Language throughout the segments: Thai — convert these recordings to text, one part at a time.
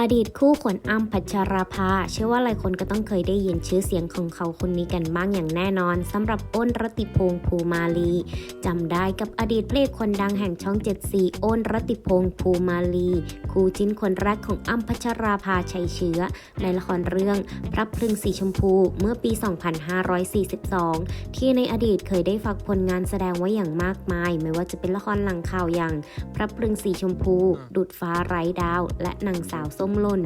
อดีตคู่ขวัญอ้ำพัชราภาเชื่อว่าหลายคนก็ต้องเคยได้ยินชื่อเสียงของเขาคนนี้กันบ้างอย่างแน่นอนสำหรับอ้นรติพงษ์ภูมาลีจำได้กับอดีตเพลงคนดังแห่งช่องเจ็ดสีอ้นรติพงษ์ภูมาลี คู่จิ้นคนแรกของอ้ำพัชราภาชัยเชื้อ ในละครเรื่องพระพลึงสีชมพูเมื่อปี 2542 ที่ในอดีตเคยได้ฝากผลงานแสดงไว้อย่างมากมาย ไม่ว่าจะเป็นละครหลังข่าวอย่าง พระพลึงสีชมพู ดุดฟ้าไร้ดาว และนางสาวส้มหล่น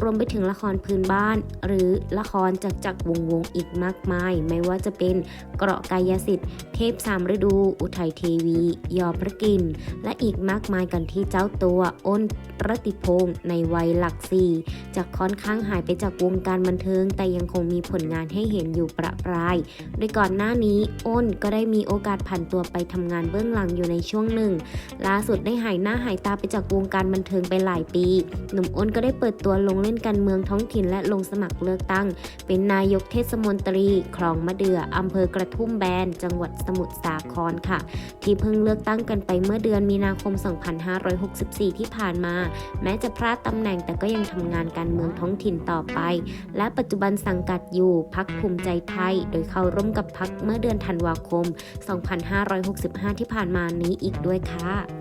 รวมไปถึงละครพื้นบ้าน หรือละครจากจักวงวงอีกมากมาย ไม่ว่าจะเป็นเกราะกายสิทธิ์ เทพสามฤดู อุทัยเทวี ยอพระกิน และอีกมากมายกันที่เจ้าตัวอ้นรติพงศ์ในวัยหลักสี่จะค่อนข้างหายไปจากวงการบันเทิง แต่ยังคงมีผลงานให้เห็นอยู่ประปราย โดยก่อนหน้านี้อ้นก็ได้มีโอกาสผ่านตัวไปทำงานเบื้องหลังอยู่ในช่วงหนึ่ง ล่าสุดได้หายหน้าหายตาไปจากวงการบันเทิงไปหลายปี หนุ่มอ้นก็ได้เปิดตัวลงเล่นการเมืองท้องถิ่นและลงสมัครเลือกตั้ง เป็นนายกเทศมนตรี คลองมะเดื่ออำเภอกระทุ่มแบน จังหวัดสมุทรสาครค่ะ ที่เพิ่งเลือกตั้งกันไปเมื่อเดือนมีนาคม 2564 ที่ผ่านมา แม้จะพลาดตำแหน่งแต่ก็ยังทำงานการเมืองท้องถิ่นต่อไป และปัจจุบันสังกัดอยู่พักภูมิใจไทย โดยเข้าร่วมกับพักเมื่อเดือนธันวาคม 2565 ที่ผ่านมานี้อีกด้วยค่ะ